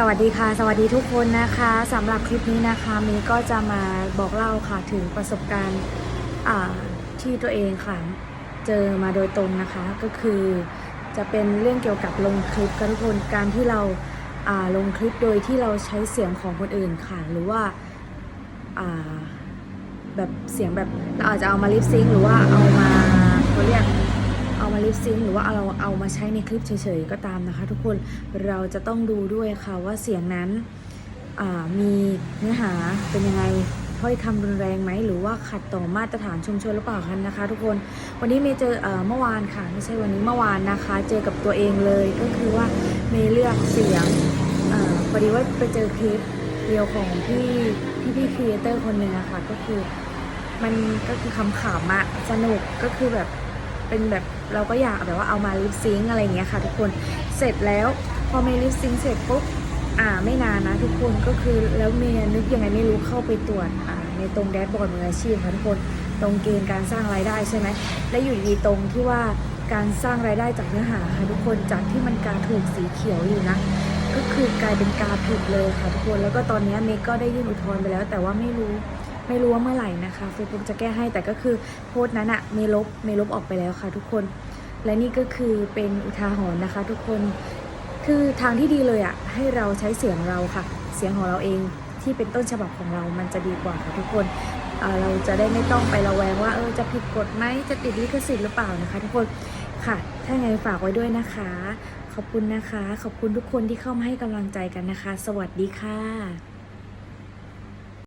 สวัสดีค่ะ สวัสดีทุกคนนะคะสำหรับคลิปนี้นะคะมีก็จะมาบอกเล่าค่ะถึงประสบการณ์ที่ตัวเองค่ะ เจอมาโดยตรงนะคะ ก็คือจะเป็นเรื่องเกี่ยวกับลงคลิปค่ะทุกคนการที่เราาลงคลิปโดยที่เราใช้เสียงของคนอื่นค่ะ หรือว่าาแบบเสียงแบบเราอาจจะเอามาลิปซิงหรือว่าเอามาเรียก เอามาลิ ปซิงหรือว่าเราเอามาใช้ในคลิปเฉยๆก็ตามนะคะ ทุกคนเราจะต้องดูด้วยค่ะว่าเสียงนั้นมีเนื้อหาเป็นยังไงถ้อยคำรุนแรงไหมหรือว่าขัดต่อมาตรฐานชุมชนหรือเปล่ากันนะคะ ทุกคนวันนี้เมย์เจอเมื่อวานค่ะไม่ใช่วันนี้เมื่อวานนะคะ เจอกับตัวเองเลยก็คือว่าเมย์เลือกเสียงอพอดีว่าไปเจอคลิปเดียวของพี่พี่พี่ครีเอเตอร์คนหนึ่งอะค่ะก็คือมันก็คือคำขำอะสนุกก็คือแบบ เป็นแบบเราก็อยากแบบว่าเอามาลิปซิงค์อะไรอย่างเงี้ยค่ะ ทุกคนเสร็จแล้วพอเมลิปซิงค์เสร็จปุ๊บอ่าไม่นานนะทุกคนก็คือแล้วเมย์นึกยังไงไม่รู้เข้าไปตรวจอ่าในตรงแดชบอร์ดมืออาชีพค่ะทุกคนตรงเกณฑ์การสร้างรายได้ใช่ไหมและอยู่ดีตรงที่ว่าการสร้างรายได้จากเนื้อหาค่ะทุกคนจากที่มันการถูกสีเขียวอยู่นะก็คือกลายเป็นกาผิดเลยค่ะทุกคนแล้วก็ตอนนี้เมย์ก็ได้ยื่นอุทธรณ์ไปแล้ว แต่ว่าไม่รู้ ไม่รู้ว่าเมื่อไหร่นะคะเฟซบุ๊กจะแก้ให้แต่ก็คือโพสต์นั้นอะเมลบเมลบออกไปแล้วค่ะทุกคน และนี่ก็คือเป็นอุทาหรณ์นะคะ ทุกคนคือทางที่ดีเลยอะให้เราใช้เสียงเราค่ะ เสียงของเราเองที่เป็นต้นฉบับของเรามันจะดีกว่าค่ะทุกคนเราจะได้ไม่ต้องไประแวงว่าเออจะผิดกฎไหมจะติดลิขสิทธิ์หรือเปล่านะคะ ทุกคนค่ะ ถ้าไงฝากไว้ด้วยนะคะ ขอบคุณนะคะ ขอบคุณทุกคนที่เข้ามาให้กำลังใจกันนะคะ สวัสดีค่ะ